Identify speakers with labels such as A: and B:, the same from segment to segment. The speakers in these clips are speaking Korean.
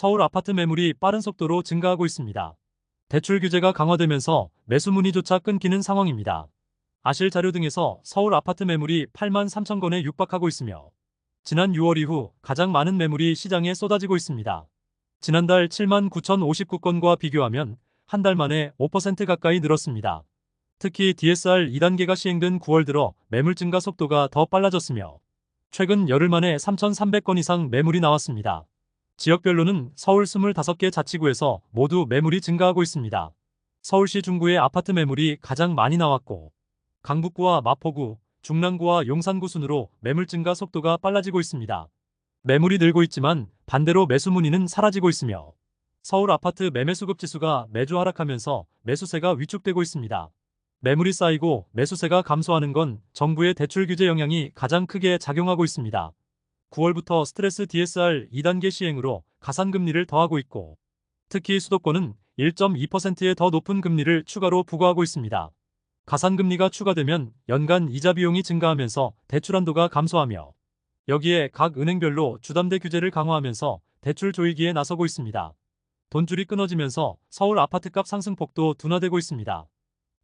A: 서울 아파트 매물이 빠른 속도로 증가하고 있습니다. 대출 규제가 강화되면서 매수 문의조차 끊기는 상황입니다. 아실 자료 등에서 서울 아파트 매물이 8만 3천 건에 육박하고 있으며 지난 6월 이후 가장 많은 매물이 시장에 쏟아지고 있습니다. 지난달 7만 9,059건과 비교하면 한 달 만에 5% 가까이 늘었습니다. 특히 DSR 2단계가 시행된 9월 들어 매물 증가 속도가 더 빨라졌으며 최근 열흘 만에 3,300건 이상 매물이 나왔습니다. 지역별로는 서울 25개 자치구에서 모두 매물이 증가하고 있습니다. 서울시 중구의 아파트 매물이 가장 많이 나왔고 강북구와 마포구, 중랑구와 용산구 순으로 매물 증가 속도가 빨라지고 있습니다. 매물이 늘고 있지만 반대로 매수 문의는 사라지고 있으며 서울 아파트 매매 수급 지수가 매주 하락하면서 매수세가 위축되고 있습니다. 매물이 쌓이고 매수세가 감소하는 건 정부의 대출 규제 영향이 가장 크게 작용하고 있습니다. 9월부터 스트레스 DSR 2단계 시행으로 가산금리를 더하고 있고 특히 수도권은 1.2%의 더 높은 금리를 추가로 부과하고 있습니다. 가산금리가 추가되면 연간 이자 비용이 증가하면서 대출 한도가 감소하며 여기에 각 은행별로 주담대 규제를 강화하면서 대출 조이기에 나서고 있습니다. 돈줄이 끊어지면서 서울 아파트값 상승폭도 둔화되고 있습니다.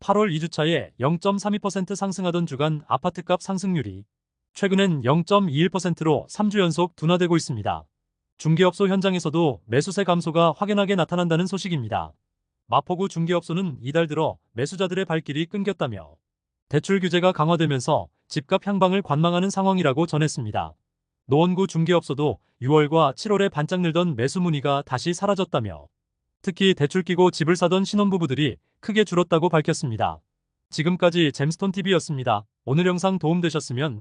A: 8월 2주차에 0.32% 상승하던 주간 아파트값 상승률이 최근엔 0.21%로 3주 연속 둔화되고 있습니다. 중개업소 현장에서도 매수세 감소가 확연하게 나타난다는 소식입니다. 마포구 중개업소는 이달 들어 매수자들의 발길이 끊겼다며 대출 규제가 강화되면서 집값 향방을 관망하는 상황이라고 전했습니다. 노원구 중개업소도 6월과 7월에 반짝 늘던 매수 문의가 다시 사라졌다며 특히 대출 끼고 집을 사던 신혼부부들이 크게 줄었다고 밝혔습니다. 지금까지 잼스톤TV였습니다. 오늘 영상 도움되셨으면